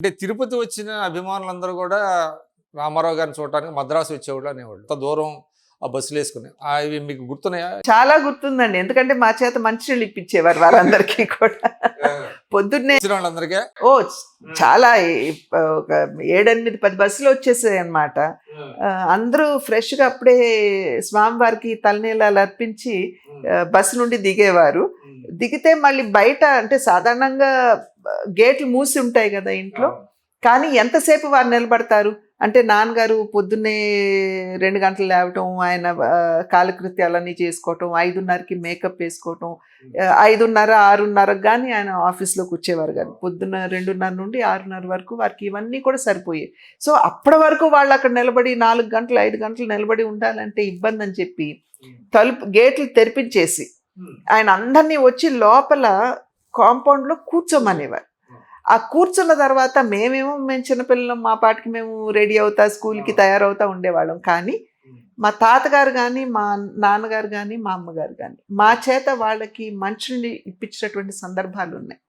అంటే తిరుపతి వచ్చిన అభిమానులందరూ కూడా రామారావు గారిని చూడటానికి మద్రాసు వచ్చేవాళ్ళు అనేవాళ్ళు. అంత దూరం ఆ బస్సులు వేసుకుని ఇవి మీకు గుర్తున్నాయా? చాలా గుర్తుందండి. ఎందుకంటే మా చేత మంచినీళ్ళు ఇప్పించేవారు వారందరికీ కూడా. పొద్దున్నే వాళ్ళందరికీ? ఓ చాలా ఒక ఏడెనిమిది పది బస్సులు వచ్చేసాయి అనమాట అందరూ ఫ్రెష్గా అప్పుడే స్వామివారికి తలనీలాలు అర్పించి బస్సు నుండి దిగేవారు. దిగితే మళ్ళీ బయట అంటే సాధారణంగా గేట్లు మూసి ఉంటాయి కదా ఇంట్లో. కానీ ఎంతసేపు వారు నిలబడతారు? అంటే నాన్నగారు పొద్దున్నే రెండు గంటలు లేవటం ఆయన కాలకృత్యాలన్నీ చేసుకోవటం ఐదున్నరకి మేకప్ వేసుకోవటం ఐదున్నర ఆరున్నరకు కానీ ఆయన ఆఫీస్లోకి వచ్చేవారు కానీ పొద్దున్న రెండున్నర నుండి ఆరున్నర వరకు వారికి ఇవన్నీ కూడా సరిపోయాయి సో అప్పటి వరకు వాళ్ళు అక్కడ నిలబడి నాలుగు గంటలు ఐదు గంటలు నిలబడి ఉండాలంటే ఇబ్బంది అని చెప్పి తలుపు గేట్లు తెరిపించేసి ఆయన అందరినీ వచ్చి లోపల కాంపౌండ్లో కూర్చోమనేవారు. ఆ కూర్చున్న తర్వాత మేమేమో మేము చిన్నపిల్లలం మా పాటికి మేము రెడీ అవుతా స్కూల్కి తయారవుతా ఉండేవాళ్ళం. కానీ మా తాతగారు కానీ మా నాన్నగారు కానీ మా అమ్మగారు కానీ మా చేత వాళ్ళకి మంచిని ఇప్పించినటువంటి సందర్భాలు ఉన్నాయి